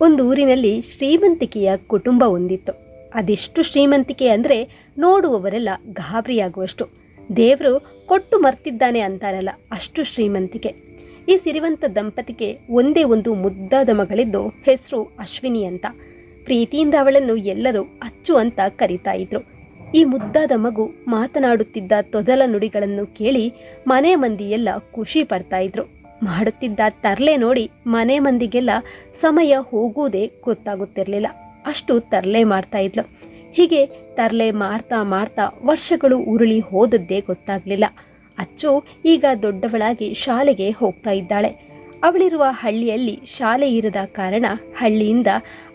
ಒಂದು ಊರಿನಲ್ಲಿ ಶ್ರೀಮಂತಿಕೆಯ ಕುಟುಂಬ ಹೊಂದಿತ್ತು ಅದೆಷ್ಟು ಶ್ರೀಮಂತಿಕೆ ಅಂದರೆ ನೋಡುವವರೆಲ್ಲ ಗಾಬರಿಯಾಗುವಷ್ಟು. ದೇವರು ಕೊಟ್ಟು ಮರ್ತಿದ್ದಾನೆ ಅಂತಾರಲ್ಲ, ಅಷ್ಟು ಶ್ರೀಮಂತಿಕೆ. ಈ ಸಿರಿವಂತ ದಂಪತಿಗೆ ಒಂದೇ ಒಂದು ಮುದ್ದಾದ ಮಗಳಿದ್ದು ಹೆಸರು ಅಶ್ವಿನಿ ಅಂತ. ಪ್ರೀತಿಯಿಂದ ಅವಳನ್ನು ಎಲ್ಲರೂ ಅಚ್ಚು ಅಂತ ಕರೀತಾ ಇದ್ರು. ಈ ಮುದ್ದಾದ ಮಗು ಮಾತನಾಡುತ್ತಿದ್ದ ತೊದಲ ನುಡಿಗಳನ್ನು ಕೇಳಿ ಮನೆ ಮಂದಿಯೆಲ್ಲ ಖುಷಿ ಪಡ್ತಾ ಇದ್ರು. ಮಾಡುತ್ತಿದ್ದ ತರ್ಲೆ ನೋಡಿ ಮನೆ ಮಂದಿಗೆಲ್ಲ ಸಮಯ ಹೋಗುವುದೇ ಗೊತ್ತಾಗುತ್ತಿರಲಿಲ್ಲ. ಅಷ್ಟು ತರ್ಲೆ ಮಾಡ್ತಾ ಇದ್ಲು. ಹೀಗೆ ತರ್ಲೆ ಮಾಡ್ತಾ ಮಾಡ್ತಾ ವರ್ಷಗಳು ಉರುಳಿ ಹೋದದ್ದೇ ಗೊತ್ತಾಗ್ಲಿಲ್ಲ. ಅಚ್ಚು ಈಗ ದೊಡ್ಡವಳಾಗಿ ಶಾಲೆಗೆ ಹೋಗ್ತಾ ಇದ್ದಾಳೆ. ಅವಳಿರುವ ಹಳ್ಳಿಯಲ್ಲಿ ಶಾಲೆ ಇರದ ಕಾರಣ ಹಳ್ಳಿಯಿಂದ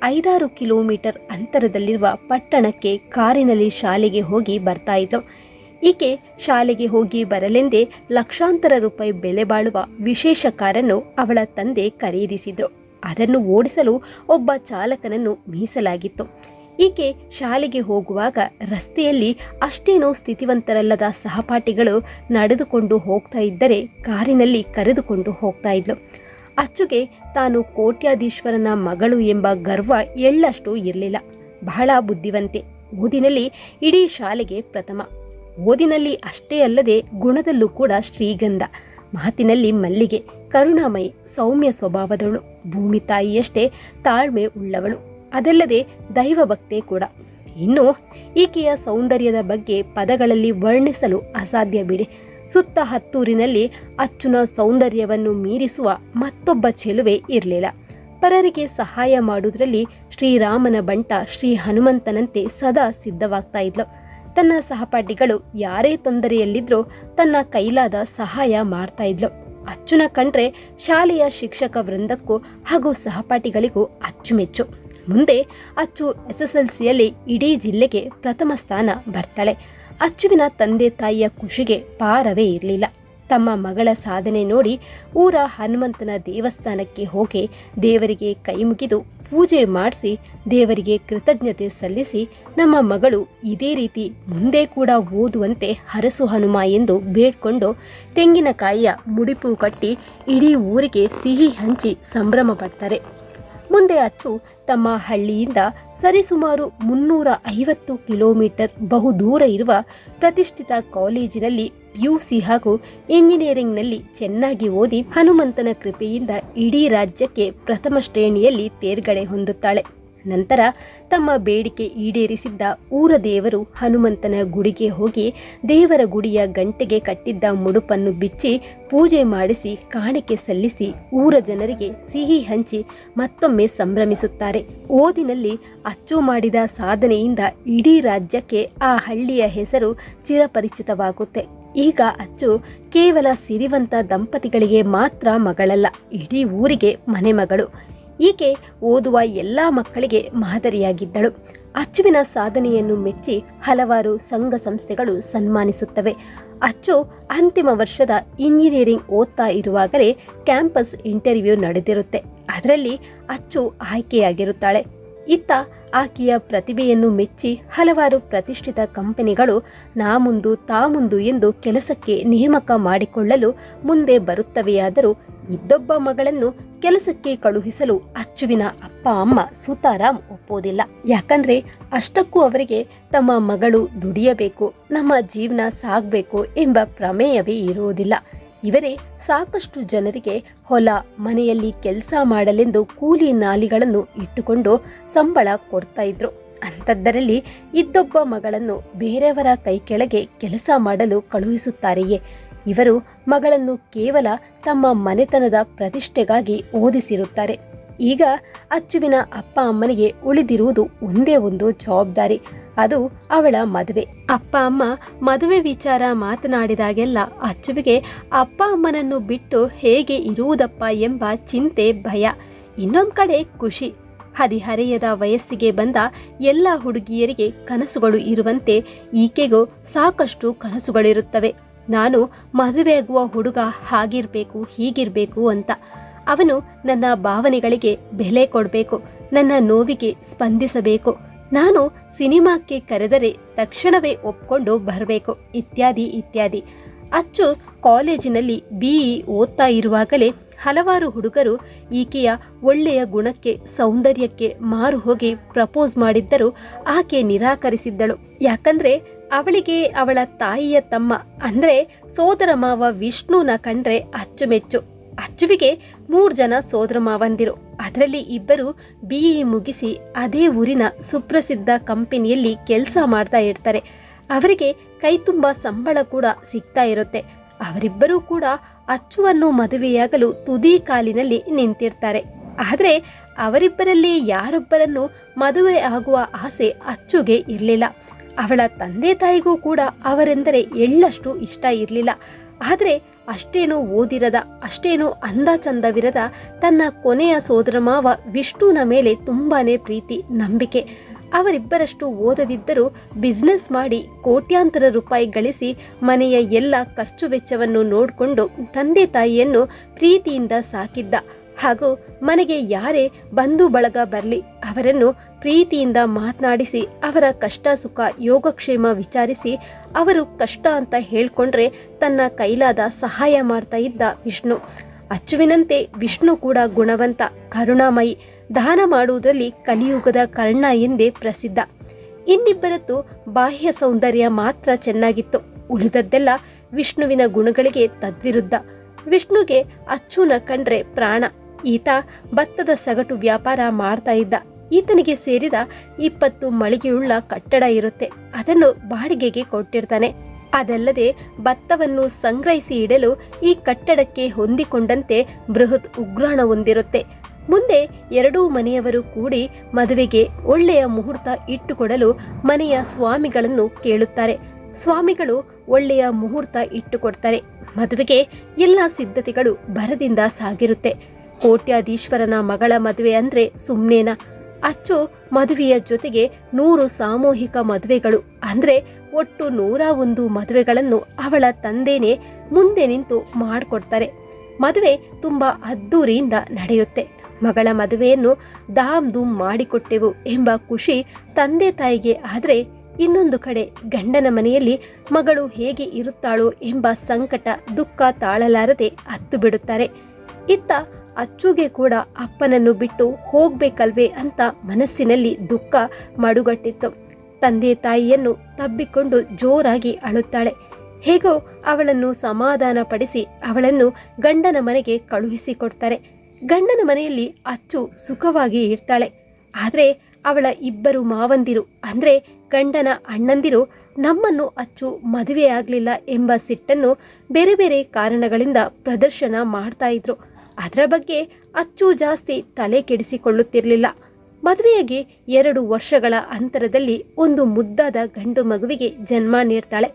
ಐದಾರು ಕಿಲೋಮೀಟರ್ ಅಂತರದಲ್ಲಿರುವ ಪಟ್ಟಣಕ್ಕೆ ಕಾರಿನಲ್ಲಿ ಶಾಲೆಗೆ ಹೋಗಿ ಬರ್ತಾ ಇದ್ಲು. ಈಕೆ ಶಾಲೆಗೆ ಹೋಗಿ ಬರಲೆಂದೇ ಲಕ್ಷಾಂತರ ರೂಪಾಯಿ ಬೆಲೆ ಬಾಳುವ ವಿಶೇಷ ಕಾರನ್ನು ಅವಳ ತಂದೆ ಖರೀದಿಸಿದ್ರು. ಅದನ್ನು ಓಡಿಸಲು ಒಬ್ಬ ಚಾಲಕನನ್ನು ಮೀಸಲಾಗಿತ್ತು. ಈಕೆ ಶಾಲೆಗೆ ಹೋಗುವಾಗ ರಸ್ತೆಯಲ್ಲಿ ಅಷ್ಟೇನೂ ಸ್ಥಿತಿವಂತರಲ್ಲದ ಸಹಪಾಠಿಗಳು ನಡೆದುಕೊಂಡು ಹೋಗ್ತಾ ಇದ್ದರೆ ಕಾರಿನಲ್ಲಿ ಕರೆದುಕೊಂಡು ಹೋಗ್ತಾ ಇದ್ಲು. ಅಚ್ಚುಗೆ ತಾನು ಕೋಟ್ಯಾಧೀಶ್ವರನ ಮಗಳು ಎಂಬ ಗರ್ವ ಎಳ್ಳಷ್ಟು ಇರಲಿಲ್ಲ. ಬಹಳ ಬುದ್ಧಿವಂತೆ. ಓದಿನಲ್ಲಿ ಇಡೀ ಶಾಲೆಗೆ ಪ್ರಥಮ. ಓದಿನಲ್ಲಿ ಅಷ್ಟೇ ಅಲ್ಲದೆ ಗುಣದಲ್ಲೂ ಕೂಡ ಶ್ರೀಗಂಧ. ಮಾತಿನಲ್ಲಿ ಮಲ್ಲಿಗೆ, ಕರುಣಾಮಯಿ, ಸೌಮ್ಯ ಸ್ವಭಾವದವಳು. ಭೂಮಿ ತಾಯಿಯಷ್ಟೇ ತಾಳ್ಮೆ ಉಳ್ಳವಳು. ಅದಲ್ಲದೆ ದೈವ ಭಕ್ತೆ ಕೂಡ. ಇನ್ನು ಈಕೆಯ ಸೌಂದರ್ಯದ ಬಗ್ಗೆ ಪದಗಳಲ್ಲಿ ವರ್ಣಿಸಲು ಅಸಾಧ್ಯ ಬಿಡಿ. ಸುತ್ತ ಹತ್ತೂರಿನಲ್ಲಿ ಅಚ್ಚುನ ಸೌಂದರ್ಯವನ್ನು ಮೀರಿಸುವ ಮತ್ತೊಬ್ಬ ಚೆಲುವೆ ಇರಲಿಲ್ಲ. ಪರರಿಗೆ ಸಹಾಯ ಮಾಡುವುದರಲ್ಲಿ ಶ್ರೀರಾಮನ ಬಂಟ ಶ್ರೀ ಹನುಮಂತನಂತೆ ಸದಾ ಸಿದ್ಧವಾಗ್ತಾ ಇದ್ಲು. ತನ್ನ ಸಹಪಾಠಿಗಳು ಯಾರೇ ತೊಂದರೆಯಲ್ಲಿದ್ರೂ ತನ್ನ ಕೈಲಾದ ಸಹಾಯ ಮಾಡ್ತಾ ಇದ್ಲು. ಅಚ್ಚುನ ಕಂಡ್ರೆ ಶಾಲೆಯ ಶಿಕ್ಷಕ ವೃಂದಕ್ಕೂ ಹಾಗೂ ಸಹಪಾಠಿಗಳಿಗೂ ಅಚ್ಚುಮೆಚ್ಚು. ಮುಂದೆ ಅಚ್ಚು ಎಸ್ ಎಸ್ ಎಲ್ ಸಿಯಲ್ಲಿ ಇಡೀ ಜಿಲ್ಲೆಗೆ ಪ್ರಥಮ ಸ್ಥಾನ ಬರ್ತಾಳೆ. ಅಚ್ಚುವಿನ ತಂದೆ ತಾಯಿಯ ಖುಷಿಗೆ ಪಾರವೇ ಇರಲಿಲ್ಲ. ತಮ್ಮ ಮಗಳ ಸಾಧನೆ ನೋಡಿ ಊರ ಹನುಮಂತನ ದೇವಸ್ಥಾನಕ್ಕೆ ಹೋಗಿ ದೇವರಿಗೆ ಕೈ ಮುಗಿದು ಪೂಜೆ ಮಾಡಿಸಿ ದೇವರಿಗೆ ಕೃತಜ್ಞತೆ ಸಲ್ಲಿಸಿ ನಮ್ಮ ಮಗಳು ಇದೇ ರೀತಿ ಮುಂದೆ ಕೂಡ ಓದುವಂತೆ ಹರಸು ಹನುಮ ಎಂದು ಬೇಡ್ಕೊಂಡು ತೆಂಗಿನಕಾಯಿಯ ಮುಡಿಪು ಕಟ್ಟಿ ಇಡೀ ಊರಿಗೆ ಸಿಹಿ ಹಂಚಿ ಸಂಭ್ರಮ ಪಡ್ತಾರೆ ಮುಂದೆ ಅಚ್ಚು ತಮ್ಮ ಹಳ್ಳಿಯಿಂದ ಸರಿಸುಮಾರು ಮುನ್ನೂರ ಐವತ್ತು ಕಿಲೋಮೀಟರ್ ಬಹುದೂರ ಇರುವ ಪ್ರತಿಷ್ಠಿತ ಕಾಲೇಜಿನಲ್ಲಿ ಪಿಯುಸಿ ಹಾಗೂ ಇಂಜಿನಿಯರಿಂಗ್ನಲ್ಲಿ ಚೆನ್ನಾಗಿ ಓದಿ ಹನುಮಂತನ ಕೃಪೆಯಿಂದ ಇಡೀ ರಾಜ್ಯಕ್ಕೆ ಪ್ರಥಮ ಶ್ರೇಣಿಯಲ್ಲಿ ತೇರ್ಗಡೆ ಹೊಂದುತ್ತಾಳೆ. ನಂತರ ತಮ್ಮ ಬೇಡಿಕೆ ಈಡೇರಿಸಿದ್ದ ಊರ ದೇವರು ಹನುಮಂತನ ಗುಡಿಗೆ ಹೋಗಿ ದೇವರ ಗುಡಿಯ ಗಂಟೆಗೆ ಕಟ್ಟಿದ್ದ ಮುಡುಪನ್ನು ಬಿಚ್ಚಿ ಪೂಜೆ ಮಾಡಿಸಿ ಕಾಣಿಕೆ ಸಲ್ಲಿಸಿ ಊರ ಜನರಿಗೆ ಸಿಹಿ ಹಂಚಿ ಮತ್ತೊಮ್ಮೆ ಸಂಭ್ರಮಿಸುತ್ತಾರೆ. ಓದಿನಲ್ಲಿ ಅಚ್ಚು ಮಾಡಿದ ಸಾಧನೆಯಿಂದ ಇಡೀ ರಾಜ್ಯಕ್ಕೆ ಆ ಹಳ್ಳಿಯ ಹೆಸರು ಚಿರಪರಿಚಿತವಾಗುತ್ತೆ. ಈಗ ಅಚ್ಚು ಕೇವಲ ಸಿರಿವಂತ ದಂಪತಿಗಳಿಗೆ ಮಾತ್ರ ಮಗಳಲ್ಲ, ಇಡೀ ಊರಿಗೆ ಮನೆ ಮಗಳು ಈಕೆ ಓದುವ ಎಲ್ಲ ಮಕ್ಕಳಿಗೆ ಮಾದರಿಯಾಗಿದ್ದಳು. ಅಚ್ಚುವಿನ ಸಾಧನೆಯನ್ನು ಮೆಚ್ಚಿ ಹಲವಾರು ಸಂಘ ಸಂಸ್ಥೆಗಳು ಸನ್ಮಾನಿಸುತ್ತವೆ. ಅಚ್ಚು ಅಂತಿಮ ವರ್ಷದ ಇಂಜಿನಿಯರಿಂಗ್ ಓದ್ತಾ ಇರುವಾಗಲೇ ಕ್ಯಾಂಪಸ್ ಇಂಟರ್ವ್ಯೂ ನಡೆದಿರುತ್ತೆ. ಅದರಲ್ಲಿ ಅಚ್ಚು ಆಯ್ಕೆಯಾಗಿರುತ್ತಾಳೆ. ಇತ್ತ ಆಕೆಯ ಪ್ರತಿಭೆಯನ್ನು ಮೆಚ್ಚಿ ಹಲವಾರು ಪ್ರತಿಷ್ಠಿತ ಕಂಪನಿಗಳು ನಾ ಮುಂದು ತಾ ಮುಂದು ಎಂದು ಕೆಲಸಕ್ಕೆ ನೇಮಕ ಮಾಡಿಕೊಳ್ಳಲು ಮುಂದೆ ಬರುತ್ತವೆಯಾದರೂ ಇದ್ದೊಬ್ಬ ಮಗಳನ್ನು ಕೆಲಸಕ್ಕೆ ಕಳುಹಿಸಲು ಅಚ್ಚುವಿನ ಅಪ್ಪ ಅಮ್ಮ ಸುತಾರಾಮ್ ಒಪ್ಪೋದಿಲ್ಲ. ಯಾಕಂದ್ರೆ ಅಷ್ಟಕ್ಕೂ ಅವರಿಗೆ ತಮ್ಮ ಮಗಳು ದುಡಿಯಬೇಕು, ನಮ್ಮ ಜೀವನ ಸಾಗಬೇಕು ಎಂಬ ಪ್ರಮೇಯವೇ ಇರುವುದಿಲ್ಲ ಇವರೇ ಸಾಕಷ್ಟು ಜನರಿಗೆ ಹೊಲ, ಮನೆಯಲ್ಲಿ ಕೆಲಸ ಮಾಡಲೆಂದು ಕೂಲಿ ನಾಲಿಗಳನ್ನು ಇಟ್ಟುಕೊಂಡು ಸಂಬಳ ಕೊಡ್ತಾ ಇದ್ರು. ಅಂಥದ್ದರಲ್ಲಿ ಇದ್ದೊಬ್ಬ ಮಗಳನ್ನು ಬೇರೆಯವರ ಕೈ ಕೆಳಗೆ ಕೆಲಸ ಮಾಡಲು ಕಳುಹಿಸುತ್ತಾರೆಯೇ? ಇವರು ಮಗಳನ್ನು ಕೇವಲ ತಮ್ಮ ಮನೆತನದ ಪ್ರತಿಷ್ಠೆಗಾಗಿ ಓದಿಸಿರುತ್ತಾರೆ. ಈಗ ಅಚ್ಚುವಿನ ಅಪ್ಪ ಅಮ್ಮನಿಗೆ ಉಳಿದಿರುವುದು ಒಂದೇ ಒಂದು ಜವಾಬ್ದಾರಿ. ಅದು ಅವಳ ಮದುವೆ. ಅಪ್ಪ, ಅಮ್ಮ ಮದುವೆ ವಿಚಾರ ಮಾತನಾಡಿದಾಗೆಲ್ಲ ಅಚ್ಚುವಿಗೆ ಅಪ್ಪ, ಅಮ್ಮನನ್ನು ಬಿಟ್ಟು ಹೇಗೆ ಇರುವುದಪ್ಪ ಎಂಬ ಚಿಂತೆ, ಭಯ, ಇನ್ನೊಂದು ಕಡೆ ಖುಷಿ. ಹದಿಹರೆಯದ ವಯಸ್ಸಿಗೆ ಬಂದ ಎಲ್ಲ ಹುಡುಗಿಯರಿಗೆ ಕನಸುಗಳು ಇರುವಂತೆ ಈಕೆಗೂ ಸಾಕಷ್ಟು ಕನಸುಗಳಿರುತ್ತವೆ. ನಾನು ಮದುವೆಯಾಗುವ ಹುಡುಗ ಹಾಗಿರ್ಬೇಕು, ಹೀಗಿರ್ಬೇಕು ಅಂತ. ಅವನು ನನ್ನ ಭಾವನೆಗಳಿಗೆ ಬೆಲೆ ಕೊಡಬೇಕು, ನನ್ನ ನೋವಿಗೆ ಸ್ಪಂದಿಸಬೇಕು. ನಾನು ಸಿನಿಮಾಕ್ಕೆ ಕರೆದರೆ ತಕ್ಷಣವೇ ಒಪ್ಕೊಂಡು ಬರಬೇಕು. ಇತ್ಯಾದಿ ಇತ್ಯಾದಿ. ಅಚ್ಚು ಕಾಲೇಜಿನಲ್ಲಿ ಬಿಇ ಓದ್ತಾ ಇರುವಾಗಲೇ ಹಲವಾರು ಹುಡುಗರು ಈಕೆಯ ಒಳ್ಳೆಯ ಗುಣಕ್ಕೆ, ಸೌಂದರ್ಯಕ್ಕೆ ಮಾರು ಹೋಗಿ ಪ್ರಪೋಸ್ ಮಾಡಿದ್ದರೂ ಆಕೆ ನಿರಾಕರಿಸಿದ್ದಳು. ಯಾಕಂದ್ರೆ ಅವಳಿಗೆ ಅವಳ ತಾಯಿಯ ತಮ್ಮ ಅಂದ್ರೆ ಸೋದರ ಮಾವ ವಿಷ್ಣುನ ಕಂಡ್ರೆ ಅಚ್ಚುಮೆಚ್ಚು. ಅಚ್ಚುವಿಗೆ ಮೂರು ಜನ ಸೋದರ ಮಾವಂದಿರು. ಅದರಲ್ಲಿ ಇಬ್ಬರು ಬಿ ಇ ಮುಗಿಸಿ ಅದೇ ಊರಿನ ಸುಪ್ರಸಿದ್ಧ ಕಂಪನಿಯಲ್ಲಿ ಕೆಲಸ ಮಾಡ್ತಾ ಇರ್ತಾರೆ. ಅವರಿಗೆ ಕೈ ತುಂಬ ಸಂಬಳ ಕೂಡ ಸಿಗ್ತಾ ಇರುತ್ತೆ. ಅವರಿಬ್ಬರೂ ಕೂಡ ಅಚ್ಚುವನ್ನು ಮದುವೆಯಾಗಲು ತುದಿ ಕಾಲಿನಲ್ಲಿ ನಿಂತಿರ್ತಾರೆ. ಆದರೆ ಅವರಿಬ್ಬರಲ್ಲಿ ಯಾರೊಬ್ಬರನ್ನು ಮದುವೆ ಆಗುವ ಆಸೆ ಅಚ್ಚುಗೆ ಇರಲಿಲ್ಲ. ಅವಳ ತಂದೆ ತಾಯಿಗೂ ಕೂಡ ಅವರೆಂದರೆ ಎಳ್ಳಷ್ಟು ಇಷ್ಟ ಇರಲಿಲ್ಲ. ಆದರೆ ಅಷ್ಟೇನು ಓದಿರದ, ಅಷ್ಟೇನು ಅಂದ ಚಂದವಿರದ ತನ್ನ ಕೊನೆಯ ಸೋದರ ಮಾವ ವಿಷ್ಣುನ ಮೇಲೆ ತುಂಬಾನೇ ಪ್ರೀತಿ, ನಂಬಿಕೆ. ಅವರಿಬ್ಬರಷ್ಟು ಓದದಿದ್ದರೂ ಬಿಸ್ನೆಸ್ ಮಾಡಿ ಕೋಟ್ಯಾಂತರ ರೂಪಾಯಿ ಗಳಿಸಿ ಮನೆಯ ಎಲ್ಲ ಖರ್ಚು ವೆಚ್ಚವನ್ನು ನೋಡಿಕೊಂಡು ತಂದೆ ತಾಯಿಯನ್ನು ಪ್ರೀತಿಯಿಂದ ಸಾಕಿದ್ದ. ಹಾಗೂ ಮನೆಗೆ ಯಾರೇ ಬಂಧು ಬಳಗ ಬರಲಿ, ಅವರನ್ನು ಪ್ರೀತಿಯಿಂದ ಮಾತನಾಡಿಸಿ ಅವರ ಕಷ್ಟ ಸುಖ ಯೋಗಕ್ಷೇಮ ವಿಚಾರಿಸಿ ಅವರು ಕಷ್ಟ ಅಂತ ಹೇಳ್ಕೊಂಡ್ರೆ ತನ್ನ ಕೈಲಾದ ಸಹಾಯ ಮಾಡ್ತಾ ಇದ್ದ ವಿಷ್ಣು. ಅಚ್ಚುವಿನಂತೆ ವಿಷ್ಣು ಕೂಡ ಗುಣವಂತ, ಕರುಣಾಮಯಿ. ದಾನ ಮಾಡುವುದರಲ್ಲಿ ಕಲಿಯುಗದ ಕರ್ಣ ಎಂದೇ ಪ್ರಸಿದ್ಧ. ಇನ್ನಿಬ್ಬರದ್ದು ಬಾಹ್ಯ ಸೌಂದರ್ಯ ಮಾತ್ರ ಚೆನ್ನಾಗಿತ್ತು. ಉಳಿದದ್ದೆಲ್ಲ ವಿಷ್ಣುವಿನ ಗುಣಗಳಿಗೆ ತದ್ವಿರುದ್ಧ. ವಿಷ್ಣುಗೆ ಅಚ್ಚುನ ಕಂಡ್ರೆ ಪ್ರಾಣ. ಈತ ಭತ್ತದ ಸಗಟು ವ್ಯಾಪಾರ ಮಾಡ್ತಾ ಇದ್ದ. ಈತನಿಗೆ ಸೇರಿದ ಇಪ್ಪತ್ತು ಮಳಿಗೆಯುಳ್ಳ ಕಟ್ಟಡ ಇರುತ್ತೆ. ಅದನ್ನು ಬಾಡಿಗೆಗೆ ಕೊಟ್ಟಿರ್ತಾನೆ. ಅದಲ್ಲದೆ ಭತ್ತವನ್ನು ಸಂಗ್ರಹಿಸಿ ಇಡಲು ಈ ಕಟ್ಟಡಕ್ಕೆ ಹೊಂದಿಕೊಂಡಂತೆ ಬೃಹತ್ ಉಗ್ರಾಣ ಹೊಂದಿರುತ್ತೆ. ಮುಂದೆ ಎರಡೂ ಮನೆಯವರು ಕೂಡಿ ಮದುವೆಗೆ ಒಳ್ಳೆಯ ಮುಹೂರ್ತ ಇಟ್ಟುಕೊಡಲು ಮನೆಯ ಸ್ವಾಮಿಗಳನ್ನು ಕೇಳುತ್ತಾರೆ. ಸ್ವಾಮಿಗಳು ಒಳ್ಳೆಯ ಮುಹೂರ್ತ ಇಟ್ಟುಕೊಡ್ತಾರೆ. ಮದುವೆಗೆ ಎಲ್ಲ ಸಿದ್ಧತೆಗಳು ಭರದಿಂದ ಸಾಗಿರುತ್ತೆ. ಕೋಟ್ಯಾಧೀಶ್ವರನ ಮಗಳ ಮದುವೆ ಅಂದ್ರೆ ಸುಮ್ನೇನ? ಅಚ್ಚು ಮದುವೆಯ ಜೊತೆಗೆ ನೂರು ಸಾಮೂಹಿಕ ಮದುವೆಗಳು, ಅಂದ್ರೆ ಒಟ್ಟು ನೂರ ಒಂದು ಮದುವೆಗಳನ್ನು ಅವಳ ತಂದೆನೇ ಮುಂದೆ ನಿಂತು ಮಾಡಿಕೊಡ್ತಾರೆ. ಮದುವೆ ತುಂಬಾ ಅದ್ದೂರಿಯಿಂದ ನಡೆಯುತ್ತೆ. ಮಗಳ ಮದುವೆಯನ್ನು ಧಾಮ್ ಧೂಮ್ ಮಾಡಿಕೊಟ್ಟೆವು ಎಂಬ ಖುಷಿ ತಂದೆ ತಾಯಿಗೆ ಆದರೆ ಇನ್ನೊಂದು ಕಡೆ ಗಂಡನ ಮನೆಯಲ್ಲಿ ಮಗಳು ಹೇಗೆ ಇರುತ್ತಾಳೋ ಎಂಬ ಸಂಕಟ ದುಃಖ ತಾಳಲಾರದೆ ಹತ್ತು ಬಿಡುತ್ತಾರೆ. ಇತ್ತ ಅಚ್ಚುಗೆ ಕೂಡ ಅಪ್ಪನನ್ನು ಬಿಟ್ಟು ಹೋಗ್ಬೇಕಲ್ವೇ ಅಂತ ಮನಸ್ಸಿನಲ್ಲಿ ದುಃಖ ಮಡುಗಟ್ಟಿತ್ತು. ತಂದೆ ತಾಯಿಯನ್ನು ತಬ್ಬಿಕೊಂಡು ಜೋರಾಗಿ ಅಳುತ್ತಾಳೆ. ಹೇಗೋ ಅವಳನ್ನು ಸಮಾಧಾನ ಪಡಿಸಿ ಅವಳನ್ನು ಗಂಡನ ಮನೆಗೆ ಕಳುಹಿಸಿಕೊಡ್ತಾರೆ. ಗಂಡನ ಮನೆಯಲ್ಲಿ ಅಚ್ಚು ಸುಖವಾಗಿ ಇರ್ತಾಳೆ. ಆದರೆ ಅವಳ ಇಬ್ಬರು ಮಾವಂದಿರು, ಅಂದ್ರೆ ಗಂಡನ ಅಣ್ಣಂದಿರು, ನಮ್ಮನ್ನು ಅಚ್ಚು ಮದುವೆಯಾಗಲಿಲ್ಲ ಎಂಬ ಸಿಟ್ಟನ್ನು ಬೇರೆ ಬೇರೆ ಕಾರಣಗಳಿಂದ ಪ್ರದರ್ಶನ ಮಾಡ್ತಾ ಇದ್ರು. ಅದರ ಬಗ್ಗೆ ಅಚ್ಚು ಜಾಸ್ತಿ ತಲೆ ಕೆಡಿಸಿಕೊಳ್ಳುತ್ತಿರಲಿಲ್ಲ. ಮದುವೆಯಾಗಿ ಎರಡು ವರ್ಷಗಳ ಅಂತರದಲ್ಲಿ ಒಂದು ಮುದ್ದಾದ ಗಂಡು ಮಗುವಿಗೆ ಜನ್ಮ ನೀಡ್ತಾಳೆ.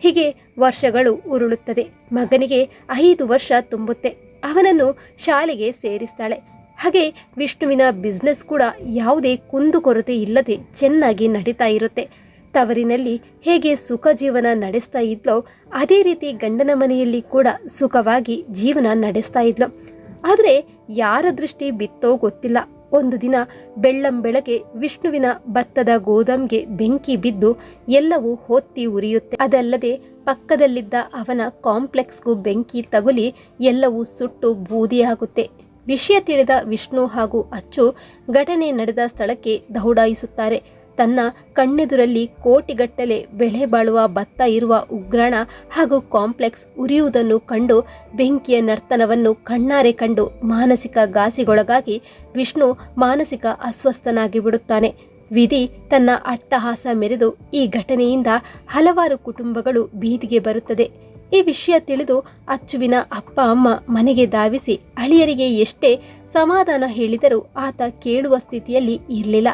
ಹೀಗೆ ವರ್ಷಗಳು ಉರುಳುತ್ತದೆ. ಮಗನಿಗೆ ಐದು ವರ್ಷ ತುಂಬುತ್ತೆ. ಅವನನ್ನು ಶಾಲೆಗೆ ಸೇರಿಸ್ತಾಳೆ. ಹಾಗೆ ವಿಷ್ಣುವಿನ ಬಿಸ್ನೆಸ್ ಕೂಡ ಯಾವುದೇ ಕುಂದುಕೊರತೆ ಇಲ್ಲದೆ ಚೆನ್ನಾಗಿ ನಡೀತಾ ಇರುತ್ತೆ. ತವರಿನಲ್ಲಿ ಹೇಗೆ ಸುಖ ಜೀವನ ನಡೆಸ್ತಾ ಇದ್ಲೋ, ಅದೇ ರೀತಿ ಗಂಡನ ಮನೆಯಲ್ಲಿ ಕೂಡ ಸುಖವಾಗಿ ಜೀವನ ನಡೆಸ್ತಾ ಇದ್ಲು. ಆದರೆ ಯಾರ ದೃಷ್ಟಿ ಬಿತ್ತೋ ಗೊತ್ತಿಲ್ಲ. ಒಂದು ದಿನ ಬೆಳ್ಳಂ ಬೆಳಗ್ಗೆ ವಿಷ್ಣುವಿನ ಭತ್ತದ ಗೋದಾಮ್ಗೆ ಬೆಂಕಿ ಬಿದ್ದು ಎಲ್ಲವೂ ಹೊತ್ತಿ ಉರಿಯುತ್ತೆ. ಅದಲ್ಲದೆ ಪಕ್ಕದಲ್ಲಿದ್ದ ಅವನ ಕಾಂಪ್ಲೆಕ್ಸ್ಗೂ ಬೆಂಕಿ ತಗುಲಿ ಎಲ್ಲವೂ ಸುಟ್ಟು ಬೂದಿಯಾಗುತ್ತೆ ವಿಷಯ ತಿಳಿದ ವಿಷ್ಣು ಹಾಗೂ ಅಚ್ಚು ಘಟನೆ ನಡೆದ ಸ್ಥಳಕ್ಕೆ ದೌಡಾಯಿಸುತ್ತಾರೆ. ತನ್ನ ಕಣ್ಣೆದುರಲ್ಲಿ ಕೋಟಿಗಟ್ಟಲೆ ಬೆಳೆ ಬಾಳುವ ಭತ್ತ ಇರುವ ಉಗ್ರಾಣ ಹಾಗೂ ಕಾಂಪ್ಲೆಕ್ಸ್ ಉರಿಯುವುದನ್ನು ಕಂಡು ಬೆಂಕಿಯ ನರ್ತನವನ್ನು ಕಣ್ಣಾರೆ ಕಂಡು ಮಾನಸಿಕ ಗಾಸಿಗೊಳಗಾಗಿ ವಿಷ್ಣು ಮಾನಸಿಕ ಅಸ್ವಸ್ಥನಾಗಿ ಬಿಡುತ್ತಾನೆ. ವಿಧಿ ತನ್ನ ಅಟ್ಟಹಾಸ ಮೆರೆದು ಈ ಘಟನೆಯಿಂದ ಹಲವಾರು ಕುಟುಂಬಗಳು ಬೀದಿಗೆ ಬರುತ್ತದೆ. ಈ ವಿಷಯ ತಿಳಿದು ಅಚ್ಚುವಿನ ಅಪ್ಪ ಅಮ್ಮ ಮನೆಗೆ ಧಾವಿಸಿ ಅಳಿಯರಿಗೆ ಎಷ್ಟೇ ಸಮಾಧಾನ ಹೇಳಿದರೂ ಆತ ಕೇಳುವ ಸ್ಥಿತಿಯಲ್ಲಿ ಇರಲಿಲ್ಲ.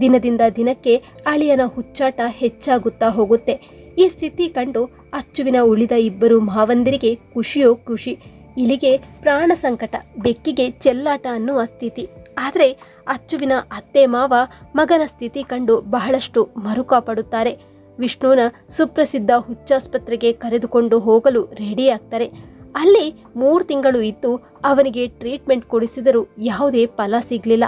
ದಿನದಿಂದ ದಿನಕ್ಕೆ ಅಳಿಯನ ಹುಚ್ಚಾಟ ಹೆಚ್ಚಾಗುತ್ತಾ ಹೋಗುತ್ತೆ. ಈ ಸ್ಥಿತಿ ಕಂಡು ಅಚ್ಚುವಿನ ಉಳಿದ ಇಬ್ಬರು ಮಾವಂದಿರಿಗೆ ಖುಷಿಯೋ ಖುಷಿ. ಇಲ್ಲಿಗೆ ಪ್ರಾಣ ಸಂಕಟ, ಬೆಕ್ಕಿಗೆ ಚೆಲ್ಲಾಟ ಅನ್ನುವ ಸ್ಥಿತಿ. ಆದರೆ ಅಚ್ಚುವಿನ ಅತ್ತೆ ಮಾವ ಮಗನ ಸ್ಥಿತಿ ಕಂಡು ಬಹಳಷ್ಟು ಮರುಕಾಪಡುತ್ತಾರೆ. ಪಡುತ್ತಾರೆ ವಿಷ್ಣುನ ಸುಪ್ರಸಿದ್ಧ ಹುಚ್ಚಾಸ್ಪತ್ರೆಗೆ ಕರೆದುಕೊಂಡು ಹೋಗಲು ರೆಡಿಯಾಗ್ತಾರೆ ಅಲ್ಲಿ ಮೂರು ತಿಂಗಳು ಇದ್ದು ಅವನಿಗೆ ಟ್ರೀಟ್ಮೆಂಟ್ ಕೊಡಿಸಿದರೂ ಯಾವುದೇ ಫಲ ಸಿಗಲಿಲ್ಲ.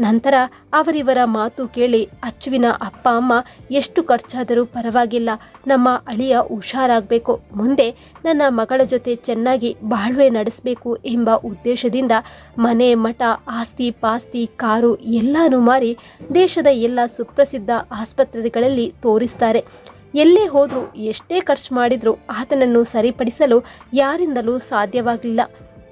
ನಂತರ ಅವರಿವರ ಮಾತು ಕೇಳಿ ಅಚ್ಚುವಿನ ಅಪ್ಪ ಅಮ್ಮ ಎಷ್ಟು ಖರ್ಚಾದರೂ ಪರವಾಗಿಲ್ಲ. ನಮ್ಮ ಅಳಿಯ ಹುಷಾರಾಗಬೇಕು. ಮುಂದೆ ನನ್ನ ಮಗಳ ಜೊತೆ ಚೆನ್ನಾಗಿ ಬಾಳ್ವೆ ನಡೆಸಬೇಕು ಎಂಬ ಉದ್ದೇಶದಿಂದ ಮನೆ ಮಠ, ಆಸ್ತಿ ಪಾಸ್ತಿ, ಕಾರು ಎಲ್ಲನೂ ಮಾರಿ ದೇಶದ ಎಲ್ಲ ಸುಪ್ರಸಿದ್ಧ ಆಸ್ಪತ್ರೆಗಳಲ್ಲಿ ತೋರಿಸ್ತಾರೆ. ಎಲ್ಲೇ ಹೋದರೂ ಎಷ್ಟೇ ಖರ್ಚು ಮಾಡಿದರೂ ಆತನನ್ನು ಸರಿಪಡಿಸಲು ಯಾರಿಂದಲೂ ಸಾಧ್ಯವಾಗಲಿಲ್ಲ.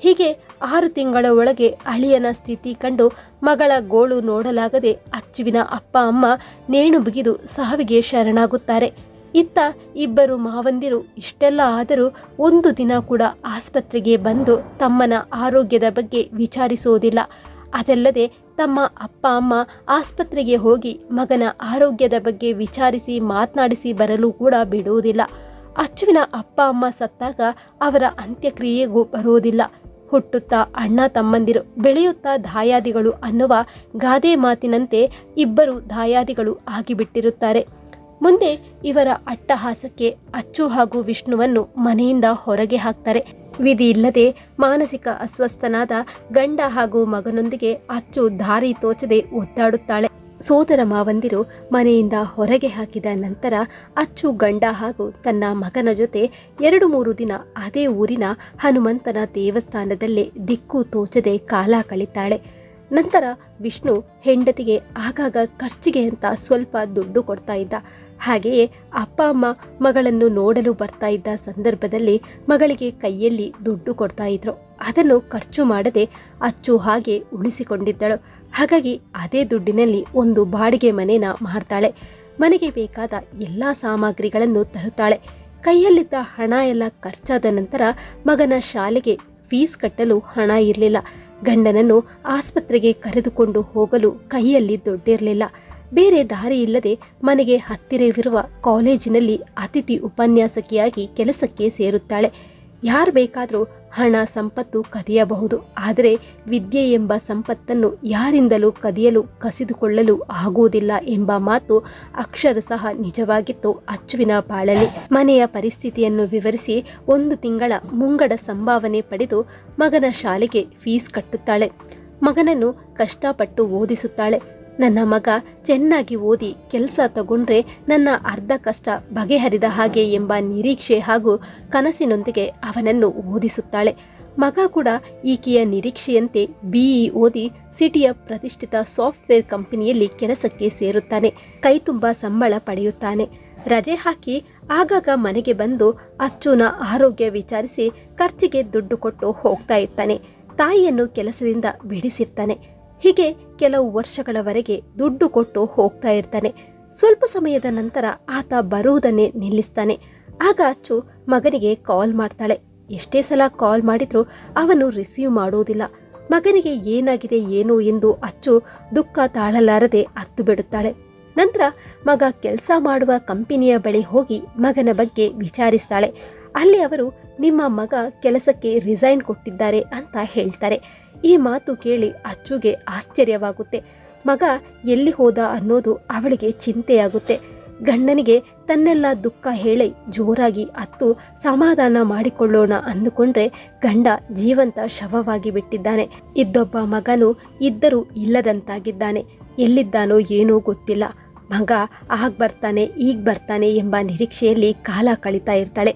ಹೀಗೆ ಆರು ತಿಂಗಳ ಒಳಗೆ ಅಳಿಯನ ಸ್ಥಿತಿ ಕಂಡು ಮಗಳ ಗೋಳು ನೋಡಲಾಗದೆ ಅಚ್ಚುವಿನ ಅಪ್ಪ ಅಮ್ಮ ನೇಣು ಬಿಗಿದು ಸಾವಿಗೆ ಶರಣಾಗುತ್ತಾರೆ. ಇತ್ತ ಇಬ್ಬರು ಮಾವಂದಿರು ಇಷ್ಟೆಲ್ಲ ಆದರೂ ಒಂದು ದಿನ ಕೂಡ ಆಸ್ಪತ್ರೆಗೆ ಬಂದು ತಮ್ಮನ ಆರೋಗ್ಯದ ಬಗ್ಗೆ ವಿಚಾರಿಸುವುದಿಲ್ಲ. ಅದಲ್ಲದೆ ತಮ್ಮ ಅಪ್ಪ ಅಮ್ಮ ಆಸ್ಪತ್ರೆಗೆ ಹೋಗಿ ಮಗನ ಆರೋಗ್ಯದ ಬಗ್ಗೆ ವಿಚಾರಿಸಿ ಮಾತನಾಡಿಸಿ ಬರಲು ಕೂಡ ಬಿಡುವುದಿಲ್ಲ. ಅಚ್ಚುವಿನ ಅಪ್ಪ ಅಮ್ಮ ಸತ್ತಾಗ ಅವರ ಅಂತ್ಯಕ್ರಿಯೆಗೂ ಬರುವುದಿಲ್ಲ. ಹುಟ್ಟುತ್ತಾ ಅಣ್ಣ ತಮ್ಮಂದಿರು ಬೆಳೆಯುತ್ತಾ ದಾಯಾದಿಗಳು ಅನ್ನುವ ಗಾದೆ ಮಾತಿನಂತೆ ಇಬ್ಬರು ದಾಯಾದಿಗಳು ಆಗಿಬಿಟ್ಟಿರುತ್ತಾರೆ. ಮುಂದೆ ಇವರ ಅಟ್ಟಹಾಸಕ್ಕೆ ಅಚ್ಚು ಹಾಗೂ ವಿಷ್ಣುವನ್ನು ಮನೆಯಿಂದ ಹೊರಗೆ ಹಾಕ್ತಾರೆ. ವಿಧಿ ಇಲ್ಲದೆ ಮಾನಸಿಕ ಅಸ್ವಸ್ಥನಾದ ಗಂಡ ಹಾಗೂ ಮಗನೊಂದಿಗೆ ಅಚ್ಚು ದಾರಿ ತೋಚದೆ ಒದ್ದಾಡುತ್ತಾಳೆ. ಸೋದರ ಮಾವಂದಿರು ಮನೆಯಿಂದ ಹೊರಗೆ ಹಾಕಿದ ನಂತರ ಅಚ್ಚು ಗಂಡ ಹಾಗೂ ತನ್ನ ಮಗನ ಜೊತೆ ಎರಡು ಮೂರು ದಿನ ಅದೇ ಊರಿನ ಹನುಮಂತನ ದೇವಸ್ಥಾನದಲ್ಲೇ ದಿಕ್ಕು ತೋಚದೆ ಕಾಲ ಕಳಿತಾಳೆ. ನಂತರ ವಿಷ್ಣು ಹೆಂಡತಿಗೆ ಆಗಾಗ ಖರ್ಚಿಗೆ ಅಂತ ಸ್ವಲ್ಪ ದುಡ್ಡು ಕೊಡ್ತಾ ಇದ್ದ. ಹಾಗೆಯೇ ಅಪ್ಪ, ಅಮ್ಮ ಮಗಳನ್ನು ನೋಡಲು ಬರ್ತಾ ಇದ್ದ ಸಂದರ್ಭದಲ್ಲಿ ಮಗಳಿಗೆ ಕೈಯಲ್ಲಿ ದುಡ್ಡು ಕೊಡ್ತಾ ಇದ್ರು. ಅದನ್ನು ಖರ್ಚು ಮಾಡದೆ ಅಚ್ಚು ಹಾಗೆ ಉಳಿಸಿಕೊಂಡಿದ್ದಳು. ಹಾಗಾಗಿ ಅದೇ ದುಡ್ಡಿನಲ್ಲಿ ಒಂದು ಬಾಡಿಗೆ ಮನೆನ ಮಾಡ್ತಾಳೆ. ಮನೆಗೆ ಬೇಕಾದ ಎಲ್ಲ ಸಾಮಗ್ರಿಗಳನ್ನು ತರುತ್ತಾಳೆ. ಕೈಯಲ್ಲಿದ್ದ ಹಣ ಎಲ್ಲ ಖರ್ಚಾದ ನಂತರ ಮಗನ ಶಾಲೆಗೆ ಫೀಸ್ ಕಟ್ಟಲು ಹಣ ಇರಲಿಲ್ಲ. ಗಂಡನನ್ನು ಆಸ್ಪತ್ರೆಗೆ ಕರೆದುಕೊಂಡು ಹೋಗಲು ಕೈಯಲ್ಲಿ ದುಡ್ಡಿರಲಿಲ್ಲ. ಬೇರೆ ದಾರಿ ಇಲ್ಲದೆ ಮನೆಗೆ ಹತ್ತಿರವಿರುವ ಕಾಲೇಜಿನಲ್ಲಿ ಅತಿಥಿ ಉಪನ್ಯಾಸಕಿಯಾಗಿ ಕೆಲಸಕ್ಕೆ ಸೇರುತ್ತಾಳೆ. ಯಾರು ಬೇಕಾದರೂ ಹಣ, ಸಂಪತ್ತು ಕದಿಯಬಹುದು. ಆದರೆ ವಿದ್ಯೆ ಎಂಬ ಸಂಪತ್ತನ್ನು ಯಾರಿಂದಲೂ ಕದಿಯಲು, ಕಸಿದುಕೊಳ್ಳಲು ಆಗುವುದಿಲ್ಲ ಎಂಬ ಮಾತು ಅಕ್ಷರ ಸಹ ನಿಜವಾಗಿತ್ತು ಅಚ್ಚುವಿನ ಬಾಳಲಿ ಮನೆಯ ಪರಿಸ್ಥಿತಿಯನ್ನು ವಿವರಿಸಿ ಒಂದು ತಿಂಗಳ ಮುಂಗಡ ಸಂಭಾವನೆ ಪಡೆದು ಮಗನ ಶಾಲೆಗೆ ಫೀಸ್ ಕಟ್ಟುತ್ತಾಳೆ. ಮಗನನ್ನು ಕಷ್ಟಪಟ್ಟು ಓದಿಸುತ್ತಾಳೆ. ನನ್ನ ಮಗ ಚೆನ್ನಾಗಿ ಓದಿ ಕೆಲಸ ತಗೊಂಡ್ರೆ ನನ್ನ ಅರ್ಧ ಕಷ್ಟ ಬಗೆಹರಿದ ಹಾಗೆ ಎಂಬ ನಿರೀಕ್ಷೆ ಹಾಗೂ ಕನಸಿನೊಂದಿಗೆ ಅವನನ್ನು ಓದಿಸುತ್ತಾಳೆ. ಮಗ ಕೂಡ ಈಕೆಯ ನಿರೀಕ್ಷೆಯಂತೆ ಬಿಇ ಓದಿ ಸಿಟಿಯ ಪ್ರತಿಷ್ಠಿತ ಸಾಫ್ಟ್ವೇರ್ ಕಂಪನಿಯಲ್ಲಿ ಕೆಲಸಕ್ಕೆ ಸೇರುತ್ತಾನೆ. ಕೈತುಂಬ ಸಂಬಳ ಪಡೆಯುತ್ತಾನೆ. ರಜೆ ಹಾಕಿ ಆಗಾಗ ಮನೆಗೆ ಬಂದು ಅಚ್ಚುನ ಆರೋಗ್ಯ ವಿಚಾರಿಸಿ ಖರ್ಚಿಗೆ ದುಡ್ಡು ಕೊಟ್ಟು ಹೋಗ್ತಾ ಇರ್ತಾನೆ. ತಾಯಿಯನ್ನು ಕೆಲಸದಿಂದ ಬಿಡಿಸಿರ್ತಾನೆ. ಹೀಗೆ ಕೆಲವು ವರ್ಷಗಳವರೆಗೆ ದುಡ್ಡು ಕೊಟ್ಟು ಹೋಗ್ತಾ ಇರ್ತಾನೆ. ಸ್ವಲ್ಪ ಸಮಯದ ನಂತರ ಆತ ಬರುವುದನ್ನೇ ನಿಲ್ಲಿಸ್ತಾನೆ. ಆಗ ಅಚ್ಚು ಮಗನಿಗೆ ಕಾಲ್ ಮಾಡ್ತಾಳೆ. ಎಷ್ಟೇ ಸಲ ಕಾಲ್ ಮಾಡಿದ್ರು ಅವನು ರಿಸೀವ್ ಮಾಡುವುದಿಲ್ಲ. ಮಗನಿಗೆ ಏನಾಗಿದೆ, ಏನು ಎಂದು ಅಚ್ಚು ದುಃಖ ತಾಳಲಾರದೆ ಅತ್ತು ಬಿಡುತ್ತಾಳೆ. ನಂತರ ಮಗ ಕೆಲಸ ಮಾಡುವ ಕಂಪನಿಯ ಬಳಿ ಹೋಗಿ ಮಗನ ಬಗ್ಗೆ ವಿಚಾರಿಸ್ತಾಳೆ. ಅಲ್ಲಿ ಅವರು, ನಿಮ್ಮ ಮಗ ಕೆಲಸಕ್ಕೆ ರಿಸೈನ್ ಕೊಟ್ಟಿದ್ದಾರೆ ಅಂತ ಹೇಳ್ತಾರೆ. ಈ ಮಾತು ಕೇಳಿ ಅಚ್ಚುಗೆ ಆಶ್ಚರ್ಯವಾಗುತ್ತೆ. ಮಗ ಎಲ್ಲಿ ಹೋದ ಅನ್ನೋದು ಅವಳಿಗೆ ಚಿಂತೆಯಾಗುತ್ತೆ. ಗಂಡನಿಗೆ ತನ್ನೆಲ್ಲ ದುಃಖ ಹೇಳಿ ಜೋರಾಗಿ ಅತ್ತು ಸಮಾಧಾನ ಮಾಡಿಕೊಳ್ಳೋಣ ಅಂದುಕೊಂಡ್ರೆ ಗಂಡ ಜೀವಂತ ಶವವಾಗಿ ಬಿಟ್ಟಿದ್ದಾನೆ. ಇದ್ದೊಬ್ಬ ಮಗನು ಇದ್ದರೂ ಇಲ್ಲದಂತಾಗಿದ್ದಾನೆ. ಎಲ್ಲಿದ್ದಾನೋ ಏನೋ ಗೊತ್ತಿಲ್ಲ. ಮಗ ಆಗ ಬರ್ತಾನೆ, ಈಗ ಬರ್ತಾನೆ ಎಂಬ ನಿರೀಕ್ಷೆಯಲ್ಲಿ ಕಾಲ ಕಳೀತಾ ಇರ್ತಾಳೆ.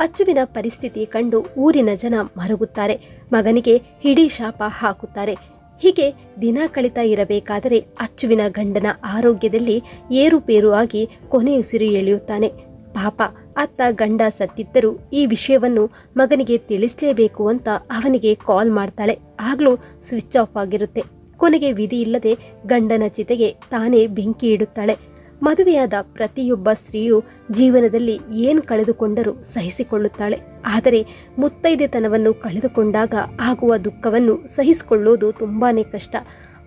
ಅಚ್ಚುವಿನ ಪರಿಸ್ಥಿತಿ ಕಂಡು ಊರಿನ ಜನ ಮರುಗುತ್ತಾರೆ. ಮಗನಿಗೆ ಹಿಡಿ ಶಾಪ ಹಾಕುತ್ತಾರೆ. ಹೀಗೆ ದಿನ ಕಳಿತಾ ಇರಬೇಕಾದರೆ ಅಚ್ಚುವಿನ ಗಂಡನ ಆರೋಗ್ಯದಲ್ಲಿ ಏರುಪೇರು ಆಗಿ ಕೊನೆಯುಸಿರು ಎಳೆಯುತ್ತಾನೆ. ಪಾಪ, ಅತ್ತ ಗಂಡ ಸತ್ತಿದ್ದರೂ ಈ ವಿಷಯವನ್ನು ಮಗನಿಗೆ ತಿಳಿಸಲೇಬೇಕು ಅಂತ ಅವನಿಗೆ ಕಾಲ್ ಮಾಡ್ತಾಳೆ. ಆಗಲೂ ಸ್ವಿಚ್ ಆಫ್ ಆಗಿರುತ್ತೆ. ಕೊನೆಗೆ ವಿಧಿ ಇಲ್ಲದೆ ಗಂಡನ ಚಿತೆಗೆ ತಾನೇ ಬೆಂಕಿ ಇಡುತ್ತಾಳೆ. ಮದುವೆಯಾದ ಪ್ರತಿಯೊಬ್ಬ ಸ್ತ್ರೀಯು ಜೀವನದಲ್ಲಿ ಏನು ಕಳೆದುಕೊಂಡರೂ ಸಹಿಸಿಕೊಳ್ಳುತ್ತಾಳೆ. ಆದರೆ ಮುತ್ತೈದೆತನವನ್ನು ಕಳೆದುಕೊಂಡಾಗ ಆಗುವ ದುಃಖವನ್ನು ಸಹಿಸಿಕೊಳ್ಳುವುದು ತುಂಬಾನೇ ಕಷ್ಟ.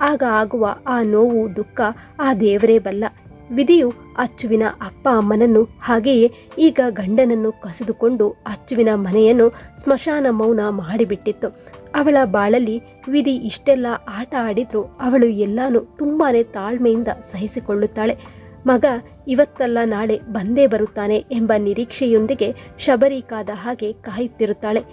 ಆಗ ಆಗುವ ಆ ನೋವು, ದುಃಖ ಆ ದೇವರೇ ಬಲ್ಲ. ವಿಧಿಯು ಅಚ್ಚುವಿನ ಅಪ್ಪ ಅಮ್ಮನನ್ನು ಹಾಗೆಯೇ ಈಗ ಗಂಡನನ್ನು ಕಸಿದುಕೊಂಡು ಅಚ್ಚುವಿನ ಮನೆಯನ್ನು ಸ್ಮಶಾನ ಮೌನ ಮಾಡಿಬಿಟ್ಟಿತ್ತು. ಅವಳ ಬಾಳಲ್ಲಿ ವಿಧಿ ಇಷ್ಟೆಲ್ಲ ಆಟ ಆಡಿದ್ರು ಅವಳು ಎಲ್ಲಾನು ತುಂಬಾನೇ ತಾಳ್ಮೆಯಿಂದ ಸಹಿಸಿಕೊಳ್ಳುತ್ತಾಳೆ. ಮಗ, ಇವತ್ತಲ್ಲ ನಾಳೆ ಬಂದೇ ಬರುತ್ತಾನೆ ಎಂಬ ನಿರೀಕ್ಷೆಯೊಂದಿಗೆ ಶಬರಿಕಾದ ಹಾಗೆ ಕಾಯುತ್ತಿರುತ್ತಾಳೆ.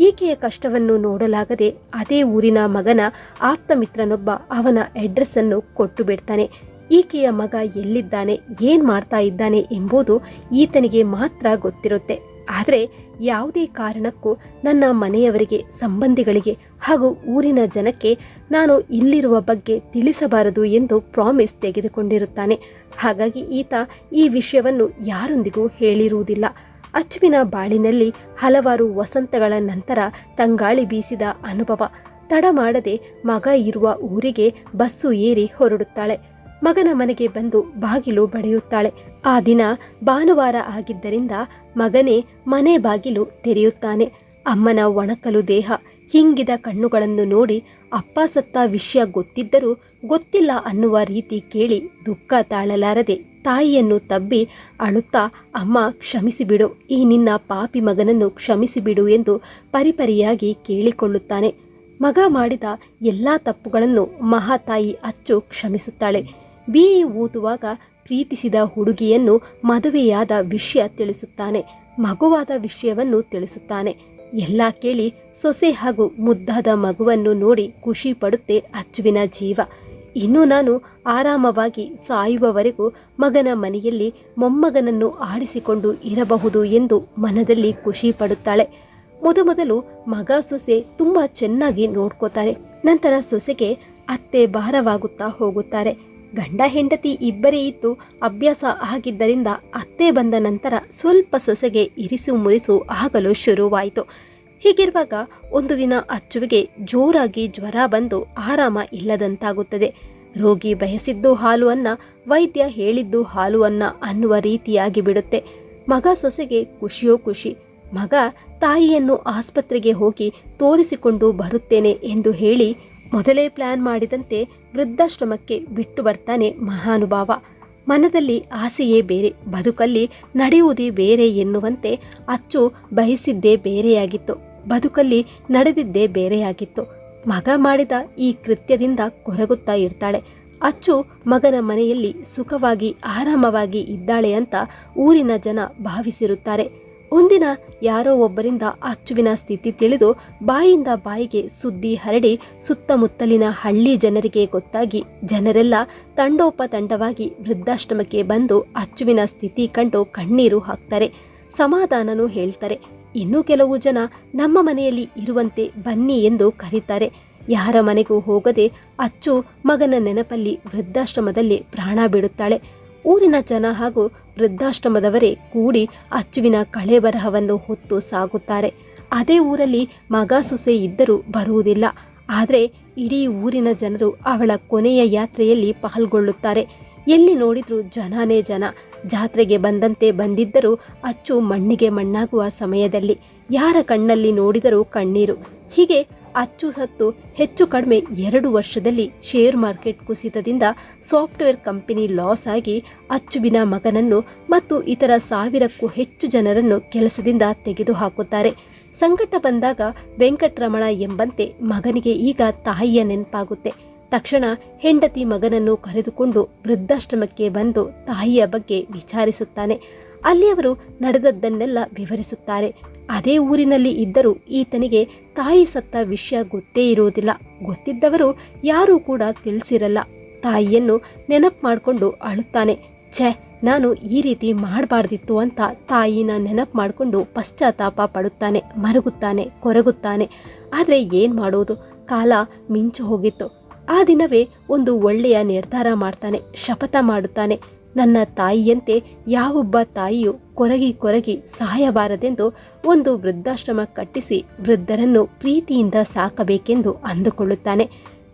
ಈಕೆಯ ಕಷ್ಟವನ್ನು ನೋಡಲಾಗದೆ ಅದೇ ಊರಿನ ಮಗನ ಆಪ್ತ ಮಿತ್ರನೊಬ್ಬ ಅವನ ಅಡ್ರೆಸ್ಸನ್ನು ಕೊಟ್ಟು ಬಿಡ್ತಾನೆ. ಈಕೆಯ ಮಗ ಎಲ್ಲಿದ್ದಾನೆ, ಏನು ಮಾಡ್ತಾ ಇದ್ದಾನೆ ಎಂಬುದು ಈತನಿಗೆ ಮಾತ್ರ ಗೊತ್ತಿರುತ್ತೆ. ಆದರೆ ಯಾವುದೇ ಕಾರಣಕ್ಕೂ ನನ್ನ ಮನೆಯವರಿಗೆ, ಸಂಬಂಧಿಗಳಿಗೆ ಹಾಗೂ ಊರಿನ ಜನಕ್ಕೆ ನಾನು ಇಲ್ಲಿರುವ ಬಗ್ಗೆ ತಿಳಿಸಬಾರದು ಎಂದು ಪ್ರಾಮಿಸ್ ತೆಗೆದುಕೊಂಡಿರುತ್ತಾನೆ. ಹಾಗಾಗಿ ಈತ ಈ ವಿಷಯವನ್ನು ಯಾರೊಂದಿಗೂ ಹೇಳಿರುವುದಿಲ್ಲ. ಅಚ್ಚುವಿನ ಬಾಳಿನಲ್ಲಿ ಹಲವಾರು ವಸಂತಗಳ ನಂತರ ತಂಗಾಳಿ ಬೀಸಿದ ಅನುಭವ. ತಡ ಮಾಡದೆ ಮಗ ಇರುವ ಊರಿಗೆ ಬಸ್ಸು ಏರಿ ಹೊರಡುತ್ತಾಳೆ. ಮಗನ ಮನೆಗೆ ಬಂದು ಬಾಗಿಲು ಬಡಿಯುತ್ತಾಳೆ. ಆ ದಿನ ಭಾನುವಾರ ಆಗಿದ್ದರಿಂದ ಮಗನೇ ಮನೆ ಬಾಗಿಲು ತೆರೆಯುತ್ತಾನೆ. ಅಮ್ಮನ ಒಣಕಲು ದೇಹ ಹಿಂಗಿದ ಕಣ್ಣುಗಳನ್ನು ನೋಡಿ ಅಪ್ಪ ಸತ್ತ ವಿಷಯ ಗೊತ್ತಿದ್ದರೂ ಗೊತ್ತಿಲ್ಲ ಅನ್ನುವ ರೀತಿ ಕೇಳಿ ದುಃಖ ತಾಳಲಾರದೆ ತಾಯಿಯನ್ನು ತಬ್ಬಿ ಅಳುತ್ತಾ, ಅಮ್ಮ, ಕ್ಷಮಿಸಿಬಿಡು. ಈ ನಿನ್ನ ಪಾಪಿ ಮಗನನ್ನು ಕ್ಷಮಿಸಿಬಿಡು ಎಂದು ಪರಿಪರಿಯಾಗಿ ಕೇಳಿಕೊಳ್ಳುತ್ತಾನೆ. ಮಗ ಮಾಡಿದ ಎಲ್ಲ ತಪ್ಪುಗಳನ್ನು ಮಹಾತಾಯಿ ಅಚ್ಚು ಕ್ಷಮಿಸುತ್ತಾಳೆ. ಬಿ ಊದುವಾಗ ಪ್ರೀತಿಸಿದ ಹುಡುಗಿಯನ್ನು ಮದುವೆಯಾದ ವಿಷಯ ತಿಳಿಸುತ್ತಾನೆ. ಮಗುವಾದ ವಿಷಯವನ್ನು ತಿಳಿಸುತ್ತಾನೆ. ಎಲ್ಲ ಕೇಳಿ ಸೊಸೆ ಹಾಗೂ ಮುದ್ದಾದ ಮಗುವನ್ನು ನೋಡಿ ಖುಷಿ ಪಡುತ್ತೆ ಅಚ್ಚುವಿನ ಜೀವ. ಇನ್ನು ನಾನು ಆರಾಮವಾಗಿ ಸಾಯುವವರೆಗೂ ಮಗನ ಮನೆಯಲ್ಲಿ ಮೊಮ್ಮಗನನ್ನು ಆಡಿಸಿಕೊಂಡು ಇರಬಹುದು ಎಂದು ಮನದಲ್ಲಿ ಖುಷಿ ಪಡುತ್ತಾಳೆ. ಮೊದಮೊದಲು ಮಗ ಸೊಸೆ ತುಂಬ ಚೆನ್ನಾಗಿ ನೋಡ್ಕೋತಾರೆ. ನಂತರ ಸೊಸೆಗೆ ಅತ್ತೆ ಭಾರವಾಗುತ್ತಾ ಹೋಗುತ್ತಾರೆ. ಗಂಡ ಹೆಂಡತಿ ಇಬ್ಬರೇ ಇತ್ತು ಅಭ್ಯಾಸ ಆಗಿದ್ದರಿಂದ ಅತ್ತೆ ಬಂದ ನಂತರ ಸ್ವಲ್ಪ ಸೊಸೆಗೆ ಇರಿಸು ಮುರಿಸು ಆಗಲು ಶುರುವಾಯಿತು. ಹೀಗಿರುವಾಗ ಒಂದು ದಿನ ಅಚ್ಚುವಿಗೆ ಜೋರಾಗಿ ಜ್ವರ ಬಂದು ಆರಾಮ ಇಲ್ಲದಂತಾಗುತ್ತದೆ. ರೋಗಿ ಬಯಸಿದ್ದು ಹಾಲು ಅನ್ನ, ವೈದ್ಯ ಹೇಳಿದ್ದು ಹಾಲು ಅನ್ನ ಅನ್ನುವ ರೀತಿಯಾಗಿ ಬಿಡುತ್ತೆ. ಮಗ ಸೊಸೆಗೆ ಖುಷಿಯೋ ಖುಷಿ. ಮಗ ತಾಯಿಯನ್ನು ಆಸ್ಪತ್ರೆಗೆ ಹೋಗಿ ತೋರಿಸಿಕೊಂಡು ಬರುತ್ತೇನೆ ಎಂದು ಹೇಳಿ ಮೊದಲೇ ಪ್ಲಾನ್ ಮಾಡಿದಂತೆ ವೃದ್ಧಾಶ್ರಮಕ್ಕೆ ಬಿಟ್ಟು ಬರ್ತಾನೆ ಮಹಾನುಭಾವ. ಮನದಲ್ಲಿ ಆಸೆಯೇ ಬೇರೆ, ಬದುಕಲ್ಲಿ ನಡೆಯುವುದೇ ಬೇರೆ ಎನ್ನುವಂತೆ ಅಚ್ಚು ಬಯಸಿದ್ದೇ ಬೇರೆಯಾಗಿತ್ತು. ಬದುಕಲ್ಲಿ ನಡೆದಿದ್ದೇ ಬೇರೆಯಾಗಿತ್ತು. ಮಗ ಮಾಡಿದ ಈ ಕೃತ್ಯದಿಂದ ಕೊರಗುತ್ತಾ ಇರ್ತಾಳೆ. ಅಚ್ಚು ಮಗನ ಮನೆಯಲ್ಲಿ ಸುಖವಾಗಿ, ಆರಾಮವಾಗಿ ಇದ್ದಾಳೆ ಅಂತ ಊರಿನ ಜನ ಭಾವಿಸಿರುತ್ತಾರೆ. ಒಂದಿನ ಯಾರೋ ಒಬ್ಬರಿಂದ ಅಚ್ಚುವಿನ ಸ್ಥಿತಿ ತಿಳಿದು ಬಾಯಿಂದ ಬಾಯಿಗೆ ಸುದ್ದಿ ಹರಡಿ ಸುತ್ತಮುತ್ತಲಿನ ಹಳ್ಳಿ ಜನರಿಗೆ ಗೊತ್ತಾಗಿ ಜನರೆಲ್ಲ ತಂಡೋಪತಂಡವಾಗಿ ವೃದ್ಧಾಶ್ರಮಕ್ಕೆ ಬಂದು ಅಚ್ಚುವಿನ ಸ್ಥಿತಿ ಕಂಡು ಕಣ್ಣೀರು ಹಾಕ್ತಾರೆ. ಸಮಾಧಾನನೂ ಹೇಳ್ತಾರೆ. ಇನ್ನು ಕೆಲವು ಜನ ನಮ್ಮ ಮನೆಯಲ್ಲಿ ಇರುವಂತೆ ಬನ್ನಿ ಎಂದು ಕರೀತಾರೆ. ಯಾರ ಮನೆಗೂ ಹೋಗದೆ ಅಚ್ಚು ಮಗನ ನೆನಪಲ್ಲಿ ವೃದ್ಧಾಶ್ರಮದಲ್ಲಿ ಪ್ರಾಣ ಬಿಡುತ್ತಾಳೆ. ಊರಿನ ಜನ ಹಾಗೂ ವೃದ್ಧಾಶ್ರಮದವರೇ ಕೂಡಿ ಅಚ್ಚುವಿನ ಕಳೆ ಬರಹವನ್ನು ಹೊತ್ತು ಸಾಗುತ್ತಾರೆ. ಅದೇ ಊರಲ್ಲಿ ಮಗ ಸೊಸೆ ಇದ್ದರೂ ಬರುವುದಿಲ್ಲ. ಆದರೆ ಇಡೀ ಊರಿನ ಜನರು ಅವಳ ಕೊನೆಯ ಯಾತ್ರೆಯಲ್ಲಿ ಪಾಲ್ಗೊಳ್ಳುತ್ತಾರೆ. ಎಲ್ಲಿ ನೋಡಿದ್ರೂ ಜನನೇ ಜನ. ಜಾತ್ರೆಗೆ ಬಂದಂತೆ ಬಂದಿದ್ದರೂ ಅಚ್ಚು ಮಣ್ಣಿಗೆ ಮಣ್ಣಾಗುವ ಸಮಯದಲ್ಲಿ ಯಾರ ಕಣ್ಣಲ್ಲಿ ನೋಡಿದರೂ ಕಣ್ಣೀರು. ಹೀಗೆ ಅಚ್ಚು ಸತ್ತು ಹೆಚ್ಚು ಕಡಿಮೆ ಎರಡು ವರ್ಷದಲ್ಲಿ ಶೇರ್ ಮಾರ್ಕೆಟ್ ಕುಸಿತದಿಂದ ಸಾಫ್ಟ್ವೇರ್ ಕಂಪನಿ ಲಾಸ್ ಆಗಿ ಅಚ್ಚುವಿನ ಮಗನನ್ನು ಮತ್ತು ಇತರ ಸಾವಿರಕ್ಕೂ ಹೆಚ್ಚು ಜನರನ್ನು ಕೆಲಸದಿಂದ ತೆಗೆದುಹಾಕುತ್ತಾರೆ. ಸಂಕಟ ಬಂದಾಗ ವೆಂಕಟರಮಣ ಎಂಬಂತೆ ಮಗನಿಗೆ ಈಗ ತಾಯಿಯ ನೆನಪಾಗುತ್ತೆ. ತಕ್ಷಣ ಹೆಂಡತಿ ಮಗನನ್ನು ಕರೆದುಕೊಂಡು ವೃದ್ಧಾಶ್ರಮಕ್ಕೆ ಬಂದು ತಾಯಿಯ ಬಗ್ಗೆ ವಿಚಾರಿಸುತ್ತಾನೆ. ಅಲ್ಲಿಯವರು ನಡೆದದ್ದನ್ನೆಲ್ಲ ವಿವರಿಸುತ್ತಾರೆ. ಅದೇ ಊರಿನಲ್ಲಿ ಇದ್ದರೂ ಈತನಿಗೆ ತಾಯಿ ಸತ್ತ ವಿಷಯ ಗೊತ್ತೇ ಇರುವುದಿಲ್ಲ. ಗೊತ್ತಿದ್ದವರು ಯಾರೂ ಕೂಡ ತಿಳಿಸಿರಲ್ಲ. ತಾಯಿಯನ್ನು ನೆನಪು ಮಾಡಿಕೊಂಡು ಅಳುತ್ತಾನೆ. ಛೆ, ನಾನು ಈ ರೀತಿ ಮಾಡಬಾರ್ದಿತ್ತು ಅಂತ ತಾಯಿನ ನೆನಪು ಮಾಡಿಕೊಂಡು ಪಶ್ಚಾತ್ತಾಪ ಪಡುತ್ತಾನೆ, ಮರುಗುತ್ತಾನೆ, ಕೊರಗುತ್ತಾನೆ. ಆದರೆ ಏನು ಮಾಡೋದು? ಕಾಲ ಮಿಂಚು ಹೋಗಿತ್ತು. ಆ ದಿನವೇ ಒಂದು ಒಳ್ಳೆಯ ನಿರ್ಧಾರ ಮಾಡ್ತಾನೆ, ಶಪಥ ಮಾಡುತ್ತಾನೆ. ನನ್ನ ತಾಯಿಯಂತೆ ಯಾವೊಬ್ಬ ತಾಯಿಯು ಕೊರಗಿ ಕೊರಗಿ ಸಹಾಯಬಾರದೆಂದು ಒಂದು ವೃದ್ಧಾಶ್ರಮ ಕಟ್ಟಿಸಿ ವೃದ್ಧರನ್ನು ಪ್ರೀತಿಯಿಂದ ಸಾಕಬೇಕೆಂದು ಅಂದುಕೊಳ್ಳುತ್ತಾನೆ.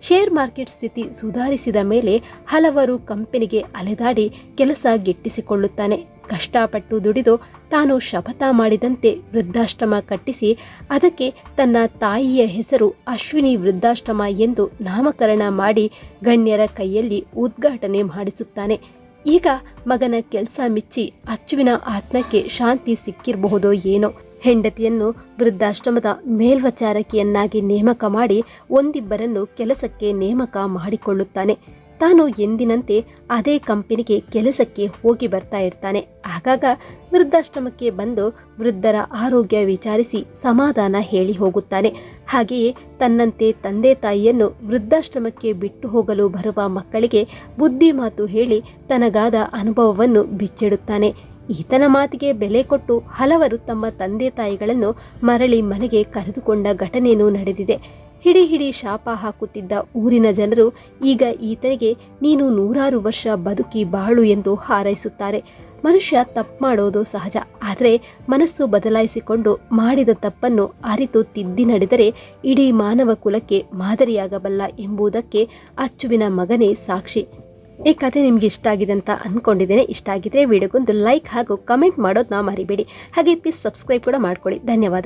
ಶೇರ್ ಮಾರ್ಕೆಟ್ ಸ್ಥಿತಿ ಸುಧಾರಿಸಿದ ಮೇಲೆ ಹಲವರು ಕಂಪನಿಗೆ ಅಲೆದಾಡಿ ಕೆಲಸ ಗಿಟ್ಟಿಸಿಕೊಳ್ಳುತ್ತಾನೆ. ಕಷ್ಟಪಟ್ಟು ದುಡಿದು ತಾನು ಶಪಥ ಮಾಡಿದಂತೆ ವೃದ್ಧಾಶ್ರಮ ಕಟ್ಟಿಸಿ ಅದಕ್ಕೆ ತನ್ನ ತಾಯಿಯ ಹೆಸರು ಅಶ್ವಿನಿ ವೃದ್ಧಾಶ್ರಮ ಎಂದು ನಾಮಕರಣ ಮಾಡಿ ಗಣ್ಯರ ಕೈಯಲ್ಲಿ ಉದ್ಘಾಟನೆ ಮಾಡಿಸುತ್ತಾನೆ. ಈಗ ಮಗನ ಕೆಲಸ ಮಿಚ್ಚಿ ಅಚ್ಚುವಿನ ಆತ್ಮಕ್ಕೆ ಶಾಂತಿ ಸಿಕ್ಕಿರಬಹುದೋ ಏನೋ. ಹೆಂಡತಿಯನ್ನು ವೃದ್ಧಾಶ್ರಮದ ಮೇಲ್ವಚಾರಕಿಯನ್ನಾಗಿ ನೇಮಕ ಮಾಡಿ ಒಂದಿಬ್ಬರನ್ನು ಕೆಲಸಕ್ಕೆ ನೇಮಕ ಮಾಡಿಕೊಳ್ಳುತ್ತಾನೆ. ತಾನು ಎಂದಿನಂತೆ ಅದೇ ಕಂಪನಿಗೆ ಕೆಲಸಕ್ಕೆ ಹೋಗಿ ಬರ್ತಾ ಇರ್ತಾನೆ. ಆಗಾಗ ವೃದ್ಧಾಶ್ರಮಕ್ಕೆ ಬಂದು ವೃದ್ಧರ ಆರೋಗ್ಯ ವಿಚಾರಿಸಿ ಸಮಾಧಾನ ಹೇಳಿ ಹೋಗುತ್ತಾನೆ. ಹಾಗೆಯೇ ತನ್ನಂತೆ ತಂದೆ ತಾಯಿಯನ್ನು ವೃದ್ಧಾಶ್ರಮಕ್ಕೆ ಬಿಟ್ಟು ಹೋಗಲು ಬರುವ ಮಕ್ಕಳಿಗೆ ಬುದ್ಧಿ ಮಾತು ಹೇಳಿ ತನಗಾದ ಅನುಭವವನ್ನು ಬಿಚ್ಚಿಡುತ್ತಾನೆ. ಈತನ ಮಾತಿಗೆ ಬೆಲೆ ಕೊಟ್ಟು ಹಲವರು ತಮ್ಮ ತಂದೆ ತಾಯಿಗಳನ್ನು ಮರಳಿ ಮನೆಗೆ ಕರೆದುಕೊಂಡ ಘಟನೆಯೂ ನಡೆದಿದೆ. ಹಿಡಿ ಹಿಡಿ ಶಾಪ ಹಾಕುತ್ತಿದ್ದ ಊರಿನ ಜನರು, ಈಗ ಈತನಿಗೆ ನೀನು ನೂರಾರು ವರ್ಷ ಬದುಕಿ ಬಾಳು ಎಂದು ಹಾರೈಸುತ್ತಾರೆ. ಮನುಷ್ಯ ತಪ್ಪು ಮಾಡೋದು ಸಹಜ, ಆದರೆ ಮನಸ್ಸು ಬದಲಾಯಿಸಿಕೊಂಡು ಮಾಡಿದ ತಪ್ಪನ್ನು ಅರಿತು ತಿದ್ದಿ ನಡೆದರೆ ಇಡೀ ಮಾನವ ಕುಲಕ್ಕೆ ಮಾದರಿಯಾಗಬಲ್ಲ ಎಂಬುದಕ್ಕೆ ಅಚ್ಚುವಿನ ಮಗನೇ ಸಾಕ್ಷಿ. ಈ ಕಥೆ ನಿಮ್ಗೆ ಇಷ್ಟ ಆಗಿದೆ ಅಂತ ಅಂದ್ಕೊಂಡಿದ್ದೇನೆ ಇಷ್ಟ ಆಗಿದ್ರೆ ವಿಡಿಯೋಗೊಂದು ಲೈಕ್ ಹಾಗೂ ಕಮೆಂಟ್ ಮಾಡೋದನ್ನ ಮರಿಬೇಡಿ. ಹಾಗೆ ಪ್ಲೀಸ್ ಸಬ್ಸ್ಕ್ರೈಬ್ ಕೂಡ ಮಾಡ್ಕೊಳ್ಳಿ. ಧನ್ಯವಾದ.